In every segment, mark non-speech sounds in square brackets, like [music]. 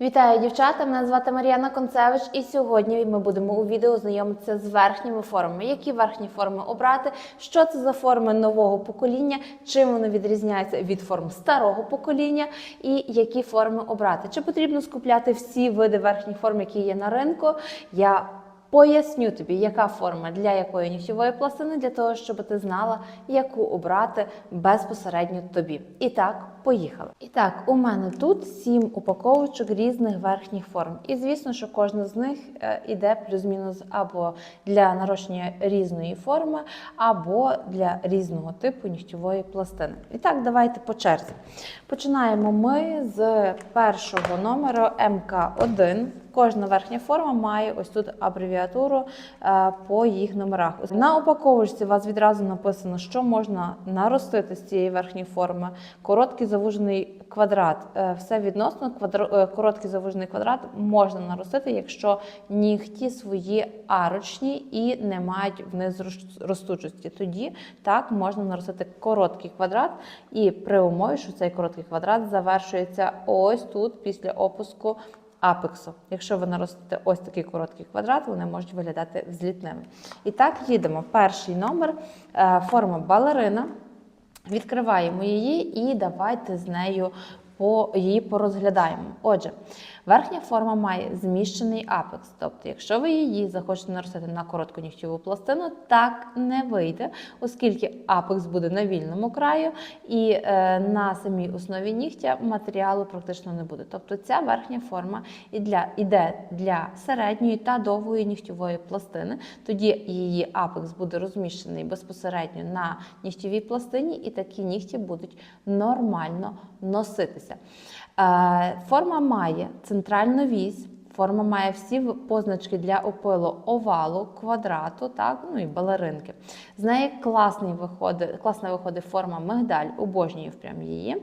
Вітаю, дівчата! Мене звати Мар'яна Концевич, і сьогодні ми будемо у відео знайомитися з верхніми формами. Які верхні форми обрати, що це за форми нового покоління, чим вони відрізняються від форм старого покоління, і які форми обрати. Чи потрібно скупляти всі види верхніх форм, які є на ринку? Я Поясню тобі, яка форма для якої нігтєвої пластини, для того, щоб ти знала, яку обрати безпосередньо тобі. І так, поїхали. І так, у мене тут сім упаковочок різних верхніх форм. І звісно, що кожна з них е, іде плюс-мінус або для нарощення різної форми, або для різного типу нігтєвої пластини. І так, давайте по черзі. Починаємо ми з першого номеру МК1. Кожна верхня форма має ось тут абревіатуру е, по їх номерах. На упаковочці у вас відразу написано, що можна наростити з цієї верхньої форми. Короткий завужений квадрат. Е, Все відносно квадро- е, короткий завужений квадрат можна наростити, якщо нігті свої арочні і не мають вниз ростучості. Тоді так можна наростити короткий квадрат, і при умові, що цей короткий квадрат завершується ось тут після опуску апексу. Якщо ви наростите ось такий короткий квадрат, вони можуть виглядати взлітними. І так, їдемо. Перший номер е, форма балерина. Відкриваємо її і давайте з нею по її порозглядаємо. Отже, верхня форма має зміщений апекс. Тобто, якщо ви її захочете наростити на коротку нігтєву пластину, так не вийде, оскільки апекс буде на вільному краю, і е, на самій основі нігтя матеріалу практично не буде. Тобто ця верхня форма і для, іде для середньої та довгої нігтєвої пластини. Тоді її апекс буде розміщений безпосередньо на нігтєвій пластині, і такі нігті будуть нормально носитися. Е, Форма має центральну вісь. Форма має всі позначки для опилу овалу, квадрату, так, ну і балеринки. З неї класний виходить, класна виходить форма мигдаль, обожнюю прям її.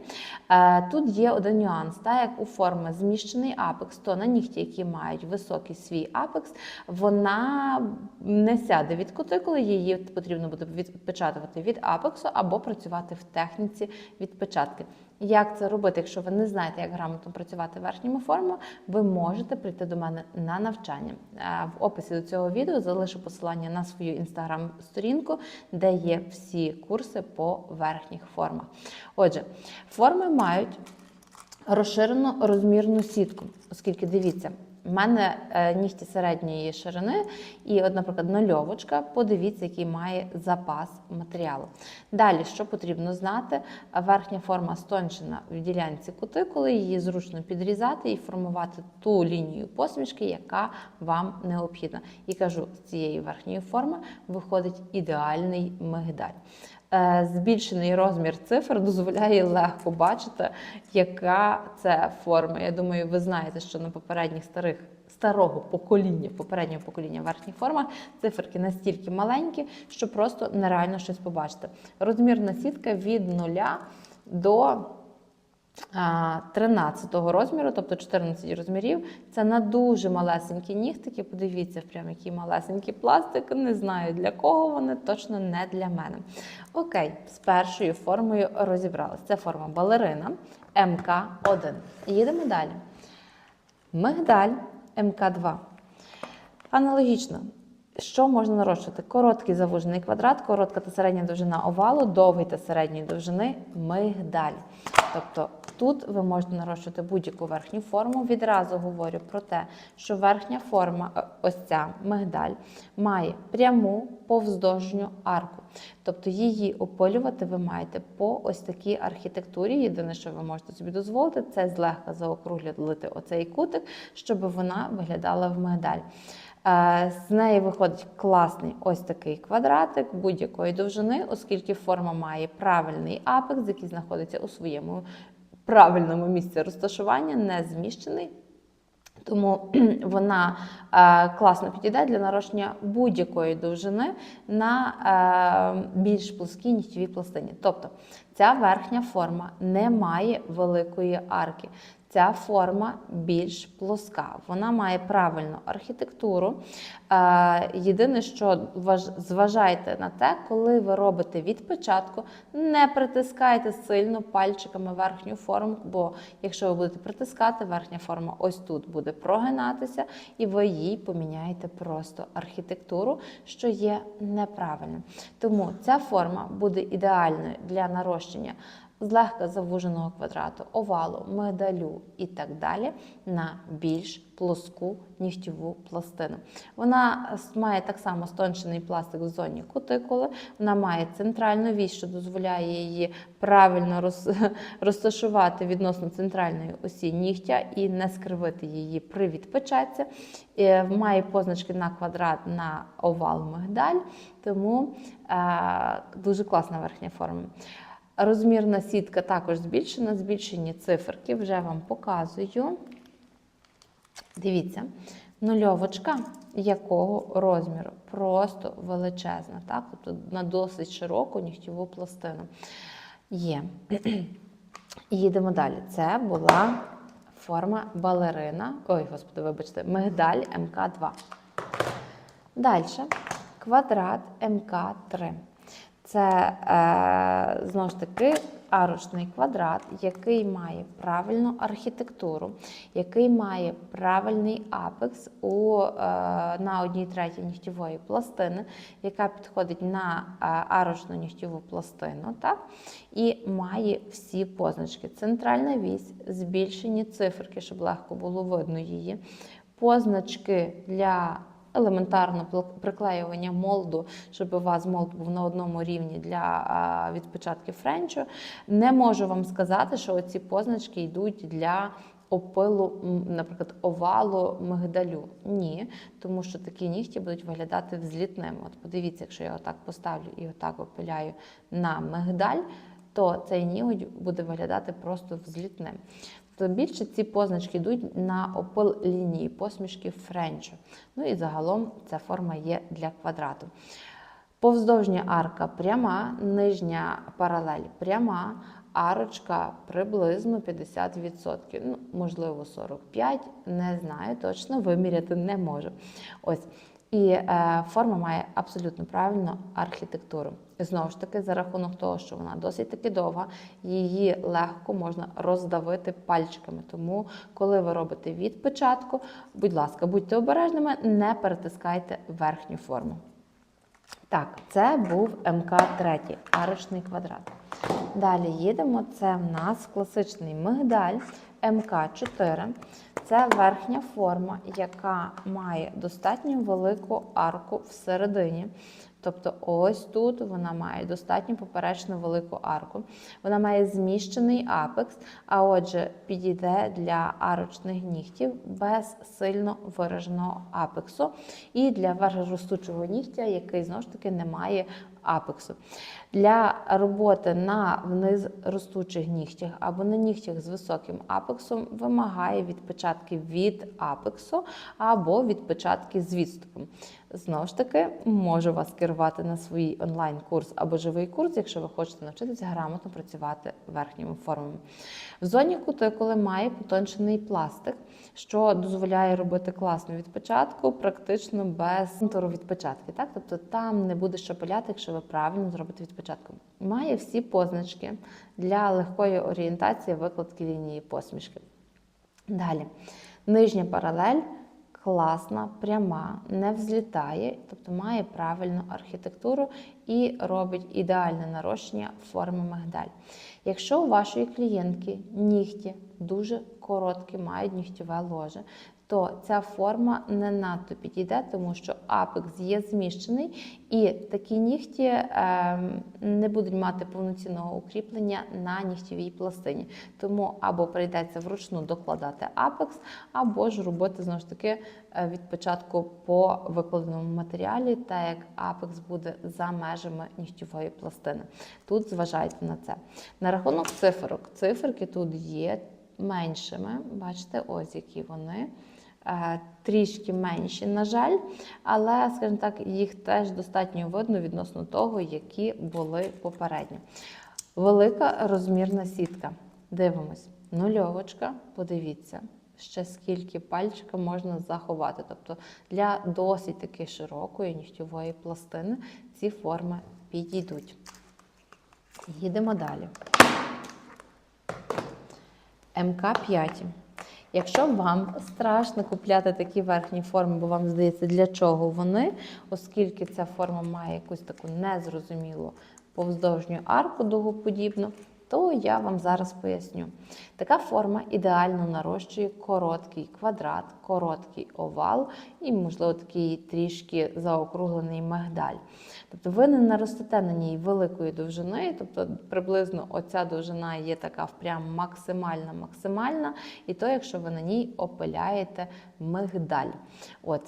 Е, тут є один нюанс, так як у форми зміщений апекс, то на нігті, які мають високий свій апекс, вона не сяде від кутикули, її потрібно буде відпечатувати від апексу або працювати в техніці відпечатки. Як це робити? Якщо ви не знаєте, як грамотно працювати верхніми формами, ви можете прийти до мене на навчання. Е, В описі до цього відео залишу посилання на свою інстаграм-сторінку, де є всі курси по верхніх формах. Отже, форми мають розширену розмірну сітку, оскільки дивіться. У мене е, нігті середньої ширини, і, от, наприклад, нульовочка, подивіться, який має запас матеріалу. Далі, що потрібно знати, верхня форма стончена в ділянці кутикули, її зручно підрізати і формувати ту лінію посмішки, яка вам необхідна. І кажу, з цієї верхньої форми виходить ідеальний мигдаль. Е, Збільшений розмір цифр дозволяє легко бачити, яка це форма. Я думаю, ви знаєте, що на попередніх старих старого покоління, попереднього покоління верхніх формах циферки настільки маленькі, що просто нереально щось побачити. Розмірна сітка від 0 до 13 розміру, тобто 14 розмірів. Це на дуже малесенькі нігтики. Подивіться, прям який малесенький пластик. Не знаю для кого вони, точно не для мене. Окей, з першою формою розібралися. Це форма балерина МК1. Їдемо далі. Мигдаль МК2. Аналогічно. Що можна нарощувати? Короткий завужений квадрат, коротка та середня довжина овалу, довгий та середньої довжини мигдаль. Тобто тут ви можете нарощувати будь-яку верхню форму. Відразу говорю про те, що верхня форма, е, ось ця мигдаль, має пряму повздовжню арку. Тобто її опилювати ви маєте по ось такій архітектурі. Єдине, що ви можете собі дозволити, це злегка заокруглити оцей кутик, щоб вона виглядала в мигдаль. Е, З неї виходить класний ось такий квадратик будь-якої довжини, оскільки форма має правильний апекс, який знаходиться у своєму правильному місці розташування, не зміщений. Тому [clears throat] вона е, класно підійде для нарощення будь-якої довжини на е, більш плоскій нігтєвій пластині. Тобто ця верхня форма не має великої арки. Ця форма більш плоска, вона має правильну архітектуру. Е, Єдине, що важ- зважайте на те, коли ви робите від початку, не притискайте сильно пальчиками верхню форму, бо якщо ви будете притискати, верхня форма ось тут буде прогинатися, і ви їй поміняєте просто архітектуру, що є неправильним. Тому ця форма буде ідеальною для нарощення злегка завуженого квадрату, овалу, медалю і так далі на більш плоску нігтєву пластину. Вона має так само стончений пластик в зоні кутикули, вона має центральну вісь, що дозволяє її правильно роз- [laughs] розташувати відносно центральної осі нігтя і не скривити її при відпечатці. Е, Має позначки на квадрат, на овал мигдаль, тому е, дуже класна верхня форма. Розмірна сітка також збільшена, збільшені циферки, вже вам показую. Дивіться, нульовочка якого розміру? Просто величезна, так? Тобто на досить широку нігтєву пластину. Є. [clears throat] Їдемо далі. Це була форма балерина. Ой, господи, вибачте, мигдаль МК2. Далі квадрат МК3. Це е, знову ж таки арочний квадрат, який має правильну архітектуру, який має правильний апекс у, е, на одній третій нігтєвої пластини, яка підходить на е, арочну нігтєву пластину. Так? І має всі позначки. Центральна вісь, збільшені циферки, щоб легко було видно її. Позначки для елементарно приклеювання молду, щоб у вас молд був на одному рівні для а, френчу. Не можу вам сказати, що ці позначки йдуть для опилу, наприклад, овалу мигдалю. Ні, тому що такі нігті будуть виглядати взлітними. От подивіться, якщо я отак поставлю і отак опиляю на мигдаль, то цей нігодь буде виглядати просто взлітним. То більше ці позначки йдуть на опил лінії, посмішки френчу. Ну і загалом ця форма є для квадрату. Повздовжня арка пряма, нижня паралель пряма, арочка приблизно 50%. Ну, можливо, 45%, не знаю точно, виміряти не можу. Ось. І е, форма має абсолютно правильну архітектуру. Знову ж таки, за рахунок того, що вона досить таки довга, її легко можна роздавити пальчиками. Тому, коли ви робите від початку, будь ласка, будьте обережними, не перетискайте верхню форму. Так, це був МК-3, арочний квадрат. Далі їдемо. Це в нас класичний мигдаль МК-4. Це верхня форма, яка має достатньо велику арку всередині. Тобто, ось тут вона має достатньо поперечну велику арку. Вона має зміщений апекс, а отже, підійде для арочних нігтів без сильно вираженого апексу. І для верхоростучого нігтя, який знову ж таки не має апексу. Для роботи на вниз ростучих нігтях або на нігтях з високим апексом вимагає відпечатки від апексу або відпечатки з відступом. Знову ж таки, можу вас керувати на свій онлайн-курс або живий курс, якщо ви хочете навчитися грамотно працювати верхніми формами. В зоні кутикули має потончений пластик, що дозволяє робити класну відпечатку, практично без контуру відпечатки. Так? Тобто там не буде що пиляти, якщо ви правильно зробите відпечатку. Має всі позначки для легкої орієнтації викладки лінії посмішки. Далі, нижня паралель класна, пряма, не взлітає, тобто має правильну архітектуру і робить ідеальне нарощення форми мигдаль. Якщо у вашої клієнтки нігті дуже короткі, мають нігтєве ложе, то ця форма не надто підійде, тому що апекс є зміщений, і такі нігті е, не будуть мати повноцінного укріплення на нігтєвій пластині. Тому або прийдеться вручну докладати апекс, або ж робити знову ж таки е, від початку по викладеному матеріалі, так як апекс буде за межами нігтєвої пластини. Тут зважайте на це. На рахунок циферок, циферки тут є меншими. Бачите, ось які вони. Е, Трішки менші, на жаль, але, скажімо так, їх теж достатньо видно відносно того, які були попередньо. Велика розмірна сітка. Дивимось. Нульовочка, подивіться, ще скільки пальчика можна заховати. Тобто для досить таки широкої нігтєвої пластини ці форми підійдуть. Їдемо далі. МК5. Якщо вам страшно купляти такі верхні форми, бо вам здається, для чого вони, оскільки ця форма має якусь таку незрозумілу повздовжню арку дугоподібну, то я вам зараз поясню. Така форма ідеально нарощує короткий квадрат, короткий овал і, можливо, такий трішки заокруглений мигдаль. Тобто ви не наростете на ній великої довжини, тобто приблизно оця довжина є така прям максимальна, максимальна, і то, якщо ви на ній опиляєте мигдаль. От.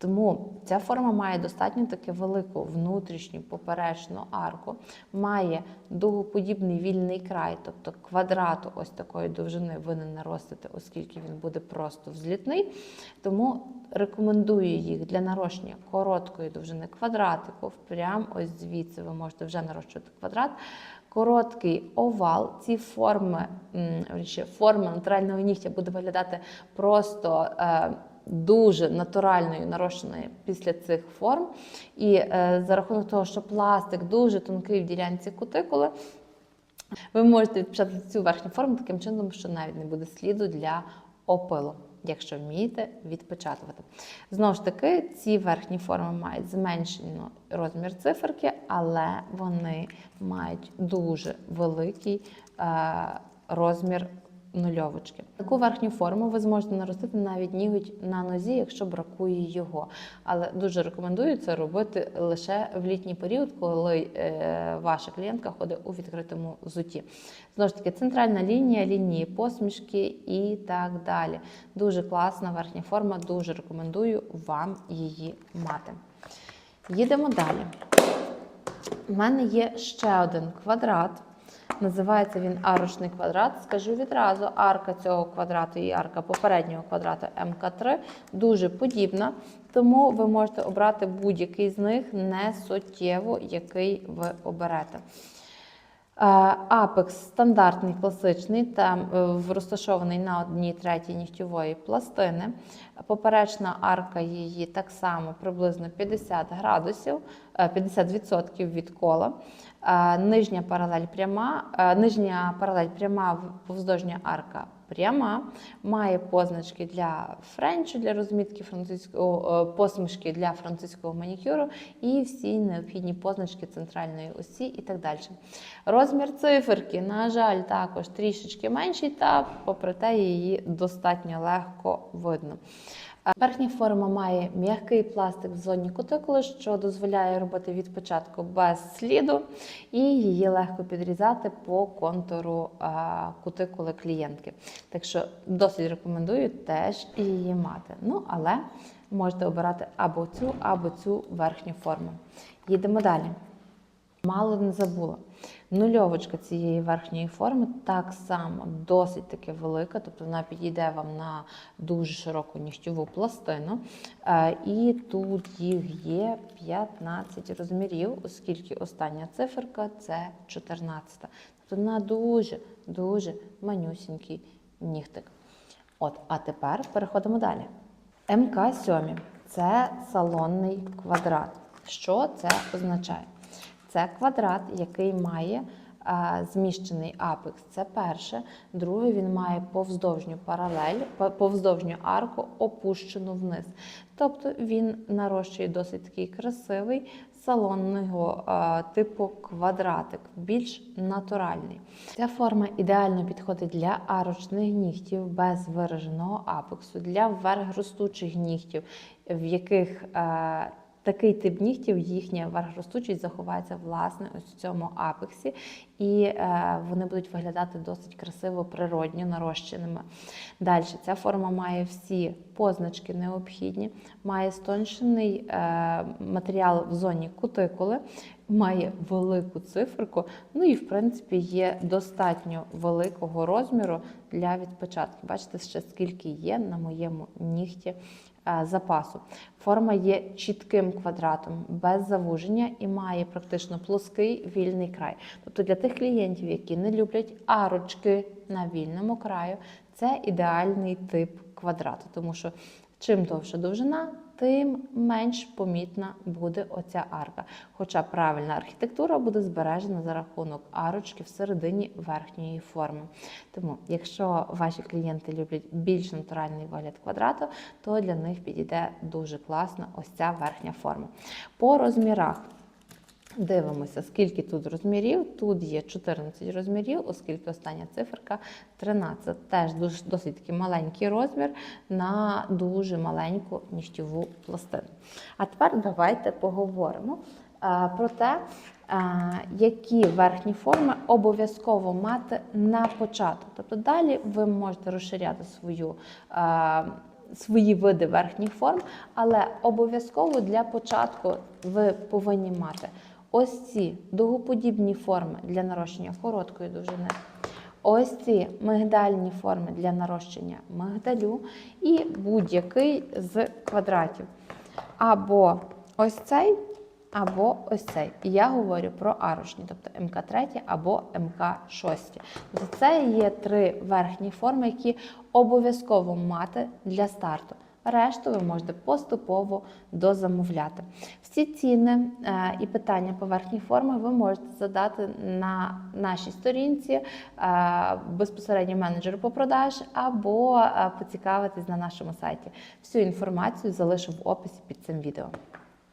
Тому ця форма має достатньо таки велику внутрішню поперечну арку, має дугоподібний вільний край, тобто квадрату ось такої довжини ви не наростите, оскільки він буде просто взлітний. Тому рекомендую їх для нарощення короткої довжини квадратику. Прямо ось звідси ви можете вже нарощувати квадрат. Короткий овал, ці форми, форма натурального нігтя буде виглядати просто. Дуже натуральною нарощеною після цих форм. І е, за рахунок того, що пластик дуже тонкий в ділянці кутикули, ви можете відпечатати цю верхню форму таким чином, що навіть не буде сліду для опилу, якщо вмієте відпечатувати. Знову ж таки, ці верхні форми мають зменшений розмір циферки, але вони мають дуже великий е, розмір нульовочки. Таку верхню форму ви зможете наростити навіть ніготь на нозі, якщо бракує його. Але дуже рекомендую це робити лише в літній період, коли е, ваша клієнтка ходить у відкритому взутті. Знову ж таки, центральна лінія, лінії посмішки і так далі. Дуже класна верхня форма, дуже рекомендую вам її мати. Їдемо далі. У мене є ще один квадрат. Називається він арочний квадрат. Скажу відразу, арка цього квадрату і арка попереднього квадрату МК3 дуже подібна, тому ви можете обрати будь-який з них не суттєво, який ви оберете. Е, Апекс стандартний, класичний, там е, розташований на одній третій нігтєвої пластини. Поперечна арка її так само приблизно 50 градусів, е, 50% від кола. Е, Нижня паралель пряма, е, нижня паралель пряма, повздовжня арка пряма, має позначки для френчу, для розмітки французького, е, посмішки для французького манікюру і всі необхідні позначки центральної осі і так далі. Розмір циферки, на жаль, також трішечки менший, та попри те її достатньо легко видно. Верхня форма має м'який пластик в зоні кутикули, що дозволяє робити від початку без сліду, і її легко підрізати по контуру кутикули клієнтки. Так що досить рекомендую теж її мати. Ну, але можете обирати або цю, або цю верхню форму. Їдемо далі. Мало не забула. Нульовочка цієї верхньої форми так само досить таки велика, тобто вона підійде вам на дуже широку нігтєву пластину. Е, І тут їх є 15 розмірів, оскільки остання циферка це 14. Тобто на дуже-дуже манюсінький нігтик. От, а тепер переходимо далі. МК7 це салонний квадрат. Що це означає? Це квадрат, який має зміщений апекс. Це перше. Друге, він має повздовжню паралель, повздовжню арку опущену вниз. Тобто він нарощує досить такий красивий салонного типу квадратик, більш натуральний. Ця форма ідеально підходить для арочних нігтів без вираженого апексу, для вверх ростучих нігтів, в яких е, Такий тип нігтів, їхня верхростучість заховається власне ось в цьому апексі, і е, вони будуть виглядати досить красиво, природньо нарощеними. Далі ця форма має всі позначки необхідні, має стоншений е, матеріал в зоні кутикули, має велику циферку, ну і в принципі є достатньо великого розміру для відпечатки. Бачите, ще скільки є на моєму нігті запасу. Форма є чітким квадратом, без завуження і має практично плоский вільний край. Тобто для тих клієнтів, які не люблять арочки на вільному краю, це ідеальний тип квадрату, тому що чим довша довжина, тим менш помітна буде оця арка. Хоча правильна архітектура буде збережена за рахунок арочки всередині верхньої форми. Тому, якщо ваші клієнти люблять більш натуральний вигляд квадрату, то для них підійде дуже класно ось ця верхня форма. По розмірах. Дивимося, скільки тут розмірів. Тут є 14 розмірів, оскільки остання циферка 13. Теж дуже, досить таки маленький розмір на дуже маленьку нігтєву пластину. А тепер давайте поговоримо е, про те, е, які верхні форми обов'язково мати на початок. Тобто далі ви можете розширяти свою. е, Свої види верхніх форм, але обов'язково для початку ви повинні мати ось ці дугоподібні форми для нарощення короткої довжини, ось ці мигдальні форми для нарощення мигдалю і будь-який з квадратів. Або ось цей, або ось цей. І я говорю про арочні, тобто МК3 або МК6. Тобто це є три верхні форми, які обов'язково мати для старту. Решту ви можете поступово дозамовляти. Всі ціни е, і питання поверхні форми ви можете задати на нашій сторінці е, безпосередньо менеджеру по продаж або е, поцікавитись на нашому сайті. Всю інформацію залишу в описі під цим відео.